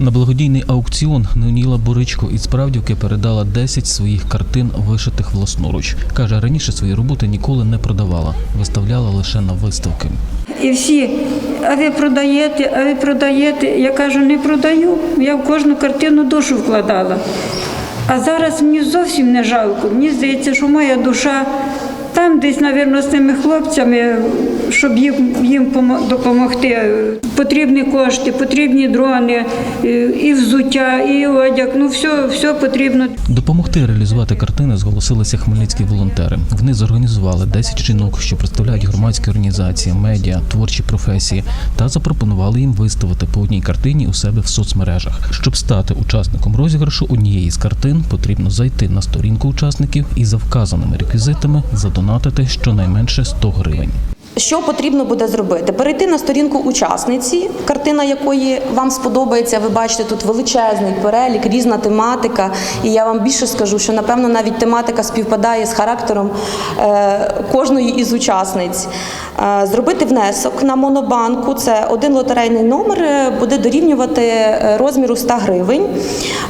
На благодійний аукціон Неоніла Боричко із Справдівки передала 10 своїх картин, вишитих власноруч. Каже, раніше свої роботи ніколи не продавала, виставляла лише на виставки. І всі, а ви продаєте, а ви продаєте. Я кажу, не продаю. Я в кожну картину душу вкладала. А зараз мені зовсім не жалко. Мені здається, що моя душа там десь, мабуть, з тими хлопцями, щоб їм, їм помо- допомогти. Потрібні кошти, потрібні дрони, і- взуття, і одяг. Ну, все, все потрібно. Допомогти реалізувати картини зголосилися хмельницькі волонтери. Вони зорганізували 10 жінок, що представляють громадські організації, медіа, творчі професії, та запропонували їм виставити по одній картині у себе в соцмережах. Щоб стати учасником розіграшу однієї з картин, потрібно зайти на сторінку учасників і за вказаними реквізитами задонатити щонайменше 100 гривень. Що потрібно буде зробити? Перейти на сторінку учасниці, картина якої вам сподобається. Ви бачите тут величезний перелік, різна тематика. І я вам більше скажу, що напевно навіть тематика співпадає з характером е, кожної із учасниць. Е, Зробити внесок на монобанку. Це один лотерейний номер е, буде дорівнювати розміру 100 гривень.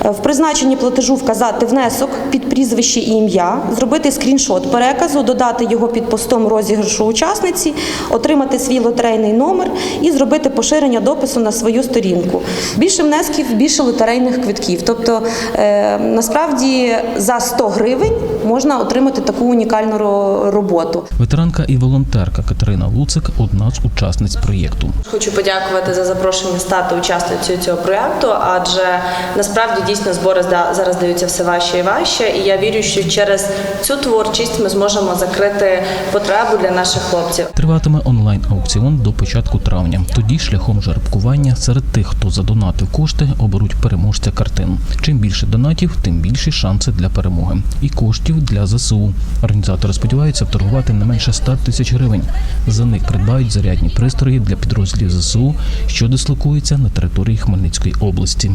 В призначенні платежу вказати внесок під прізвище і ім'я, зробити скріншот переказу, додати його під постом розіграшу учасниці, отримати свій лотерейний номер і зробити поширення допису на свою сторінку. Більше внесків, більше лотерейних квитків. Тобто е, насправді за 100 гривень можна отримати таку унікальну ро- роботу. Ветеранка і волонтерка Катерина Луцик одна з учасниць проєкту. Хочу подякувати за запрошення стати учасницею цього проєкту, адже насправді дійсно збори зда- зараз даються все важче і важче. І я вірю, що через цю творчість ми зможемо закрити потребу для наших хлопців. Триватиме онлайн аукціон до початку травня. Тоді шляхом жеребкування серед тих, хто задонатив кошти, оберуть переможця картин. Чим більше донатів, тим більші шанси для перемоги і коштів для ЗСУ. Організатори сподіваються вторгувати не менше 100 тисяч гривень. За них придбають зарядні пристрої для підрозділів ЗСУ, що дислокуються на території Хмельницької області.